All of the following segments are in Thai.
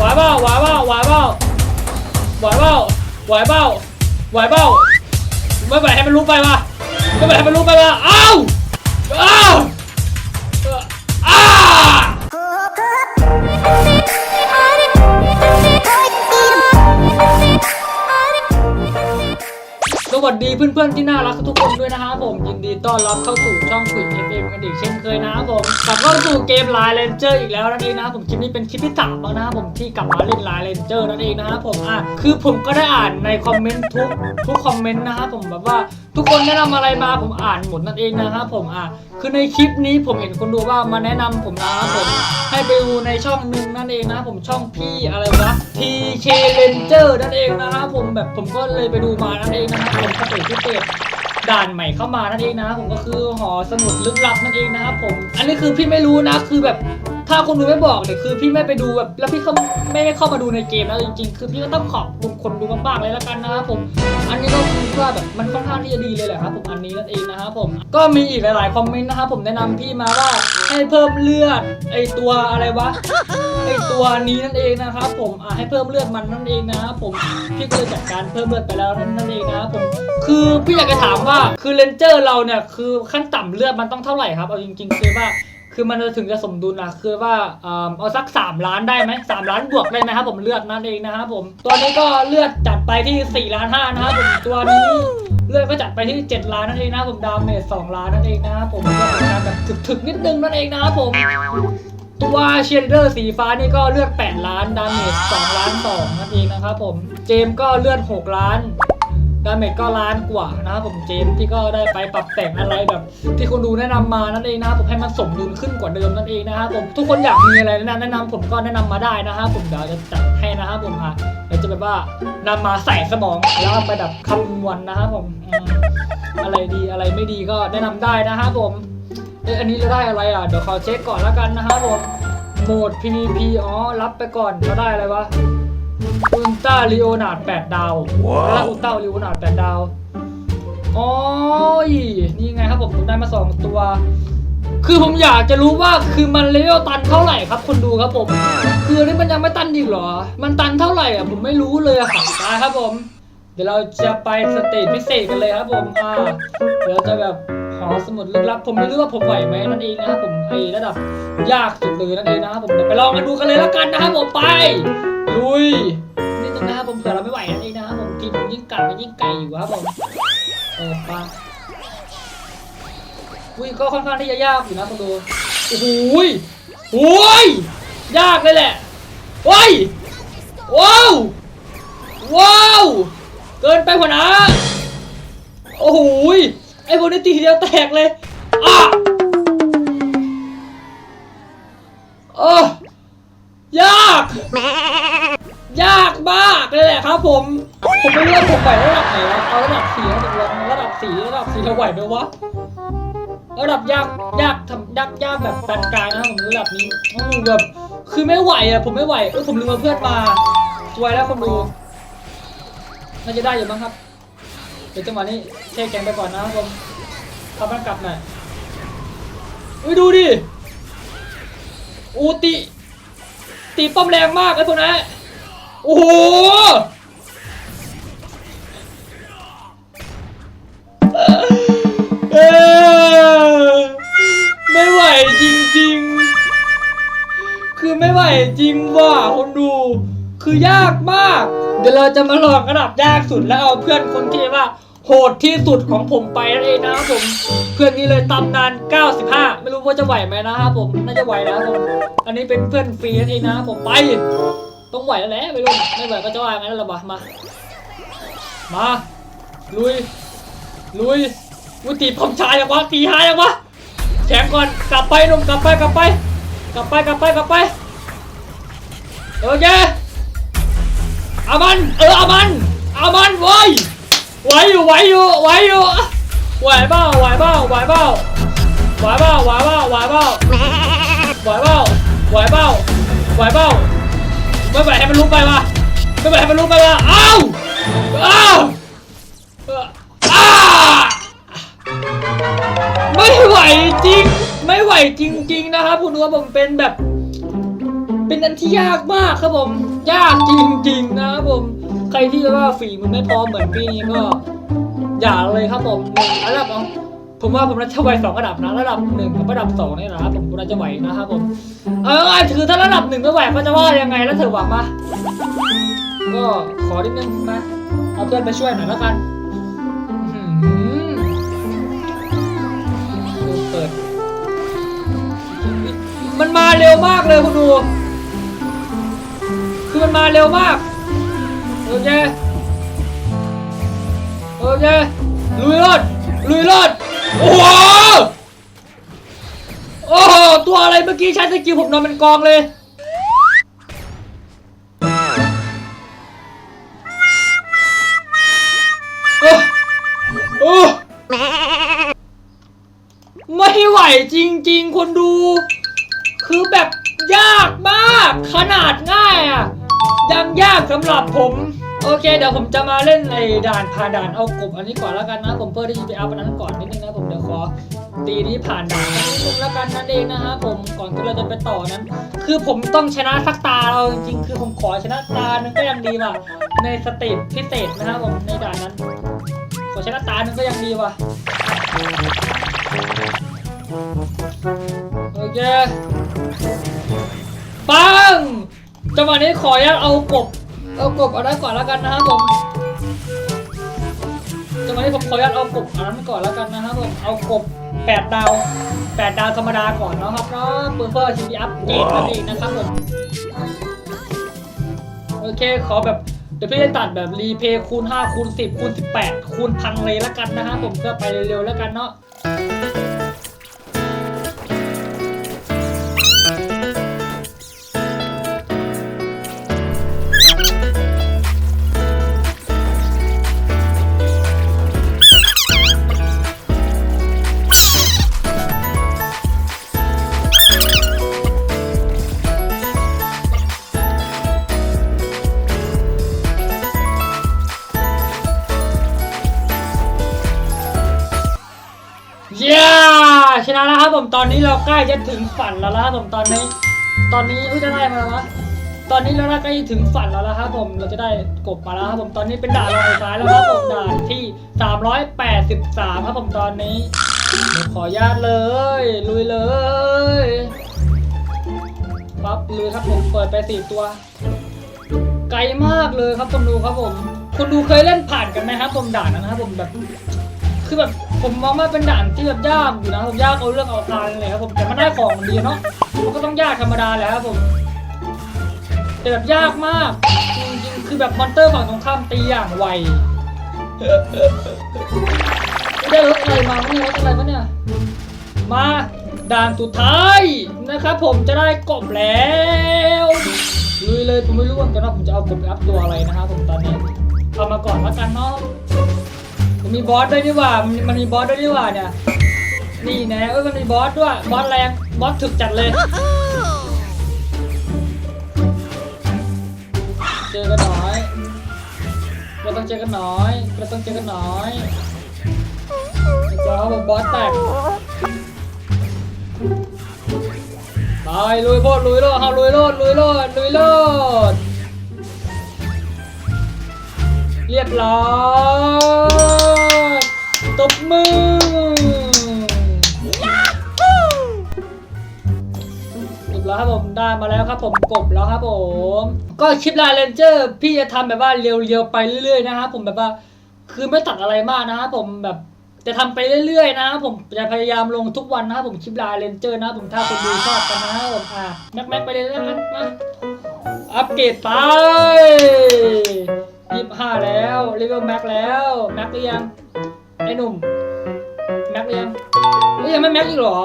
ไหวเปล่าไหวเปล่าไหวเปล่าไหวเปล่าไหวเปล่าไหวเปล่าไม่ไหวให้มันรู้ไปวะไม่ไหวให้มันรู้ไปวะอ้าวอ้า วัสดีเพื่อนๆที่น่ารักทุกคนด้วยนะครับผมยินดีต้อนรับเข้าสู่ช่องคุยเอฟเอ็มกันอีกเช่นเคยนะครับผมกลับเข้าสู่เกมไลน์เลนเจอร์อีกแล้วนั่นเองนะครับผมคลิปนี้เป็นคลิปที่สามแล้วนะครับผมที่กลับมาเล่นไลน์เลนเจอร์นั่นเองนะครับผมอะคือผมก็ได้อ่านในคอมเมนต์ทุกทุกคอมเมนต์นะครับผมแบบว่า ทุกคนแนะนำอะไรมาผมอ่านหมดนั่นเองนะครับผมอะคือในคลิปนี้ผมเห็นคนดูว่ามาแนะนำผมนะครับผมให้ไปดูในช่องหนึ่งนั่นเองนะผมช่องพี่อะไรวะ TK Ranger นั่นเองนะครับผมแบบผมก็เลยไปดูมานั่นเองนะครับผมสเตจพิเศษด่านใหม่เข้ามานั่นเองนะครับผมก็คือหอสมุดลึกลับนั่นเองนะครับผม อันนี้คือพี่ไม่รู้นะคือแบบ ถ้าคนดูไม่บอกเนี่ยคือพี่ไม่ไปดูแบบแล้วพี่เขาไม่ได้เข้ามาดูในเกมแล้วจริงๆ คือพี่ก็ต้องขอบคุณคนดูมากๆเลยละกันนะครับผม อันนี้ก็คือว่าแบบมันค่อนข้างที่จะดีเลยแหละครับผมอันนี้นั่นเองนะครับผม ก็มีอีกหลายๆคอมเมนต์นะครับผมแนะนำพี่มาว่าให้เพิ่มเลือดไอตัวอะไรวะไอตัวนี้นั่นเองนะครับผมอะให้เพิ่มเลือดมันนั่นเองนะครับผมพี่ก็เลยจัดการเพิ่มเลือดไปแล้วนั่นเองนะครับผมคือพี่อยากจะถามว่าคือเลนเจอร์เราเนี่ยคือขั้นต่ำเลือดมันต้องเท่าไหร่ครับเอาจริงๆคือว่า คือมันจะถึงจะสมดุลนะคือว่าเอาสัก 3 ล้านได้ไหมสามล้านบวกได้ไหมครับผมเลือดนั่นเองนะครับผม ตัวนี้ก็เลือดจัดไปที่ 4 ล้านห้านะครับผมตัวนี้เลือดก็จัดไปที่ 7 ล้านนั่นเองนะครับผมดาเมจ2ล้านนั่นเองนะครับผมก็เป็นการแบบถึกๆนิดนึงนั่นเองนะครับผมตัวเชียร์เดอร์สีฟ้านี่ก็เลือด 8 ล้านดาเมจ2ล้าน2นั่นเองนะครับผม เจมก็เลือด 6 ล้าน ดาเมจก็ล้านกว่านะครับผมเจมที่ก็ได้ไปปรับแต่งอะไรแบบ ที่คนดูแนะนำมานั่นเองนะครับผมให้มันสมดุลขึ้นกว่าเดิมนั่นเองนะครับผมทุกคนอยากมีอะไรแนะนำแนะนำผมก็แนะนำมาได้นะครับผมเดี๋ยวจะจัดให้นะครับผมอะเดี๋ยวจะแบบว่านำมาใส่สมองแล้วไปแบบคำนวณนะครับผมอะไรดีอะไรไม่ดีก็แนะนำได้นะครับผมเอ้อันนี้เราได้อะไรอะเดี๋ยวขอเช็คก่อนแล้วกันนะครับผมโหมด PVP อ๋อรับไปก่อนเราได้อะไรวะ อุลตร้าลีโอนาร์ด8ดาวว้าวแล้วอุลตร้าลีโอนาร์ด8ดาวอ๋อนี่ไงครับผมผมได้มา2ตัว คือผมอยากจะรู้ว่าคือมันเลเวลตันเท่าไหร่ครับคนดูครับผม คืออันนี้มันยังไม่ตันอีกเหรอ มันตันเท่าไหร่อะผมไม่รู้เลยอะครับไปครับผม เดี๋ยวเราจะไปสเตจพิเศษกันเลยครับผมอ่าเดี๋ยวจะแบบหอสมุดลึกลับผมไม่รู้ว่าผมไหวไหมนั่นเองนะครับผมไอ้ระดับยากสุดเลยนั่นเองนะครับผมเดี๋ยวไปลองกันดูกันเลยแล้วกันนะครับผมไป ลุยนี่ตรงนะครับผมเผื่อเราไม่ไหวนั่นเองนะครับผมทีมผมยิ่งกัดมันยิ่งไก่อยู่ครับผมเออไปอุ้ยก็ค่อนข้างที่จะยากอยู่นะคุณดูโอ้โหยโอ้ยยากเลยแหละว้ายว้าวว้าวเกินไปกว่านะโอ้โหยไอ้พวกนี้ตีทีเดียวแตกเลยอะโอ้ ยาก ยากมากเลยแหละครับผม ผมไม่รู้ว่าผมไหวระดับไหนวะเอาระดับสีระดับระดับสีระดับสีเราไหวไหมวะระดับยากยากทำยากยากแบบปานกลางนะผมระดับนี้อืมแบบคือไม่ไหวอะผมไม่ไหวเออผมลืมมาเพื่อนมาสวยแล้วคนดูน่าจะได้อยู่มั้งครับ เดี๋ยวจังหวะนี้เทแกงไปก่อนนะครับผมขับมันกลับหน่อยอุ้ยดูดิอูติ ตีป้อมแรงมากไอ้พวกนั้นโอ้โหไม่ไหวจริงๆ คือไม่ไหวจริงว่ะคนดู คือยากมาก เดี๋ยวเราจะมาลองระดับยากสุดแล้วเอาเพื่อนคนที่ว่า โหดที่สุดของผมไปนั่นเองนะครับผมเพื่อนนี้เลยตำนาน 95 ไม่รู้ว่าจะไหวไหมนะครับผมน่าจะไหวนะครับผมอันนี้เป็นเพื่อนฟรีนั่นเองนะครับผมไปต้องไหวแล้วแหละไม่รู้ไม่ไหวก็จะว่างั้นและวะมามาลุยลุยวุตีผมชายยังวะตีหายยังวะแข็งก่อนกลับไปนุ่มกลับไปกลับไปกลับไปกลับไปกลับไปโอเคอามันเอออามันอามันเว้ย ไหวอยู่ไหวอยู่ไหวอยู่ไหวเปล่าไหวเปล่าไหวเปล่าไหวเปล่าไหวเปล่าไหวเปล่าไหวเปล่าไหวเปล่าไหวเปล่าไม่ไหวให้มันรู้ไปวะไม่ไหวให้มันรู้ไปวะเอ้าเอ้าอ้าไม่ไหวจริง ไม่ไหวจริง ๆ นะครับคุณดูว่าผมเป็นแบบ เป็นอันที่ยากมากครับผม ยากจริง ๆ นะครับผม ใครที่ว่าฝีมือไม่พอเหมือนพี่นี้ก็ อย่าเลยครับผมระดับเอาผมว่าผมน่าจะไหวสองระดับนะระดับหนึ่งกับระดับสองนี่นะครับผมน่าจะไหวนะครับผมเออคือถ้าระดับหนึ่งไม่ไหวเขาจะว่ายังไงแล้วเธอหวังมาก็ขอนิดนึงมาเอาเพื่อนไปช่วยหน่อยแล้วกันเปิด มันมาเร็วมากเลยคุณดู คือมันมาเร็วมาก โอเค โอเค ลุยรอดลุยรอดโอ้โหโอ้โหตัวอะไรเมื่อกี้ใช้สกิลผมนอนเป็นกองเลย โอ้โอ้ไม่ไหวจริง ๆ คนดู คือแบบยากมาก ขนาดง่ายอะ ยังยากสำหรับผม โอเค เดี๋ยวผมจะมาเล่นไอ้ด่านผ่านด่านเอากบอันนี้ก่อนแล้วกันนะ ผมเพื่อที่ไปเอาอันนั้นก่อนนิดนึงนะผมเดี๋ยวขอตีนี้ผ่านด่านนิดนึงแล้วกันนั่นเองนะฮะผมก่อนที่เราจะไปต่อนั้น คือผมต้องชนะสักตาเราจริงๆคือผมขอชนะตาหนึงก็ยังดีว่ะในสเตจพิเศษนะครับผมในด่านนั้นขอชนะตาหนึงก็ยังดีว่ะโอเคปังจังหวะนี้ขออนุญาตเอากบ เอากบเอาได้ก่อนแล้วกันนะครับผมจังหวะนี้ผมขออนุญาตเอากบอันนั้นก่อนแล้วกันนะครับผม เอากบแปดดาวแปดดาวธรรมดาก่อนเนาะครับเนาะเพื่อเพื่อทีวีอัพเกรดนั่นเองนะครับผมโอเคขอแบบเดี๋ยวพี่จะตัดแบบรีเพย์คูณ5คูณ10คูณ18คูณพันเลยแล้วกันนะครับผมเพื่อไปเร็วๆแล้วกันเนาะ ชนะแล้วครับผมตอนนี้เราใกล้จะถึงฝันแล้วนะครับผมตอนนี้ ตอนนี้อุ้ยจะได้มาแล้ววะตอนนี้เราใกล้ถึงฝันแล้วนะครับผมเราจะได้กบมาแล้วครับผมตอนนี้เป็นด่านรองสุดท้ายแล้วครับผมด่านที่ 383ครับผมตอนนี้ขอญาตเลยลุยเลยปั๊บลุยครับผมเปิดไปสี่ตัว ไกลมากเลยครับคนดูครับผมคนดูเคยเล่นผ่านกันไหมครับผมด่านนะครับผมแบบคือแบบ ผมมองว่าเป็นด่านที่แบบยากอยู่นะผมยากเอาเรื่องเอาการเลยครับผมแต่มันได้ของดีเนาะมันก็ต้องยากธรรมดาแหละครับผมแต่แบบยากมากจริงๆคือแบบมอนเตอร์ฝั่งตรงข้ามตีอย่างไวได้รถอะไรมาไม่ได้รถอะไรวะเนี่ยมาด่านสุดท้ายนะครับผมจะได้กบแล้วลุยเลยผมไม่รู้เหมือนกันว่าผมจะเอากบไปอัพตัวอะไรนะครับผมตอนนี้เอามาก่อนแล้วกันเนาะ มีบอสด้วยนี่หว่า มันมีบอสด้วยนี่หว่าเนี่ย นี่นะเอ้ยมันมีบอสด้วย บอสแรง บอสถึกจัดเลย เจอกันหน่อย เราต้องเจอกันหน่อย เราต้องเจอกันหน่อยเจ้าบอสแตกไปลุยโพดลุยโลดเฮาลุยโลดลุยโลดลุยโลดเรียบร้อย ตบมือเรียบร้อยครับผมได้มาแล้วครับผมกบแล้วครับผม ก็คลิปลาเรนเจอร์ พี่จะทำแบบว่าเรียวๆไปเรื่อยๆนะครับผมแบบว่าคือไม่ตัดอะไรมากนะครับผมแบบจะทำไปเรื่อยๆนะครับผมจะพยายามลงทุกวันนะครับผมคลิปลาเรนเจอร์นะครับผมถ้าคนดูชอบกันนะครับผมอะแม็กแม็กไปเลยแล้วกันมาอัปเกรดไปยี่ห้าแล้วเลเวลแม็กแล้ว แม็กหรือยัง ไอ้หนุ่มแม็กหรือยังเอ้ยยังไม่แม็กอีกเหรอ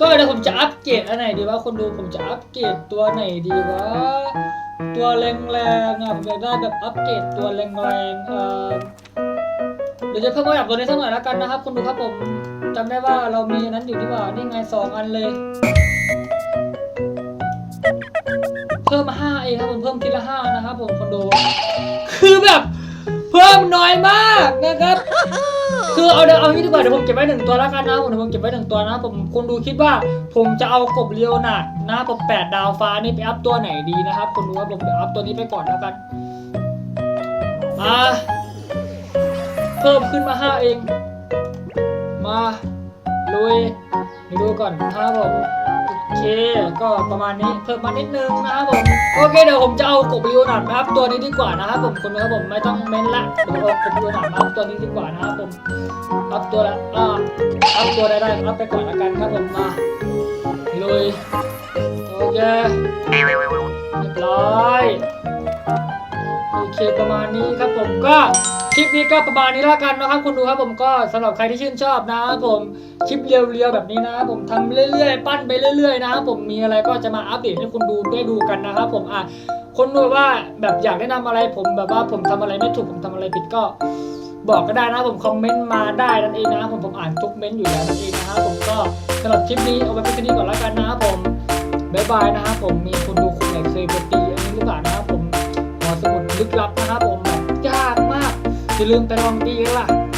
ก็เดี๋ยวผมจะอัปเกรดอันไหนดีวะคนดูผมจะอัปเกรดตัวไหนดีวะตัวแรงๆอะผมอยากได้แบบอัปเกรดตัวแรงๆเออเดี๋ยวจะเพิ่มระดับตัวนี้สักหน่อยแล้วกันนะครับคนดูครับผมจำได้ว่าเรามีอันนั้นอยู่ที่ว่านี่ไงสองอันเลย เพิ่มมาห้าเองครับผมเพิ่มทีละห้านะครับผมคนดูคือแบบ เพิ่มน้อยมากนะครับ คือเอาเดี๋ยวเอางี้ดีกว่าเดี๋ยวผมเก็บไว้หนึ่งตัวแล้วกันนะผมเดี๋ยวผมเก็บไว้หนึ่งตัวนะผมคนดูคิดว่าผมจะเอากบเลียวนาดนะผมแปดดาวฟ้านี่ไปอัพตัวไหนดีนะครับคนดูว่าผมเดี๋ยวอัพตัวนี้ไปก่อนแล้วกันมาเพิ่มขึ้นมาห้าเอง มาลุยเดี๋ยวดูก่อนนะครับผมโอ เคก็ประมาณนี้เพิ่มมานิดนึงนะครับผมโอเคเดี๋ยวผมจะเอากบลียวนาดมาอัพตัวนี้ดีกว่านะครับผมคนดูครับผมไม่ต้องเม้นละเดี๋ยวเอากบลียวนาดมาอัพตัวนี้ดีกว่านะครับผมอัพตัวละอ่าอัพตัวได้ได้อัพไปก่อนละกันครับผมมาลุยโอเคเรียบร้อยโอเคประมาณนี้ครับผมก็ คลิปนี้ก็ประมาณนี้ละกันนะครับคุณดูครับผมก็สำหรับใครที่ชื่นชอบนะครับผมคลิปเรียวๆแบบนี้นะครับผมทำเรื่อยๆ ปั้นไปเรื่อยๆนะครับผมมีอะไรก็จะมาอัปเดตให้คุณดูได้ดูกันนะครับผมอะคนดูว่าแบบอยากแนะนำอะไรผมแบบว่าผมทำอะไรไม่ถูกผมทำอะไรผิดก็บอกก็ได้นะผมคอมเมนต์มาได้นั่นเองนะผมผมอ่านทุกเมนต์อยู่แล้วนั่นเองนะครับผมก็สำหรับคลิปนี้เอาไว้เพียงเท่นี้ก่อนแล้วกันนะครับผมบ๊ายบายนะครับผมมีคนดูคนไหนเคยไปตีอันนี้หรือเปล่านะครับผมหอสมุดลึกลับ อย่าลืมไปลองดีกันล่ะ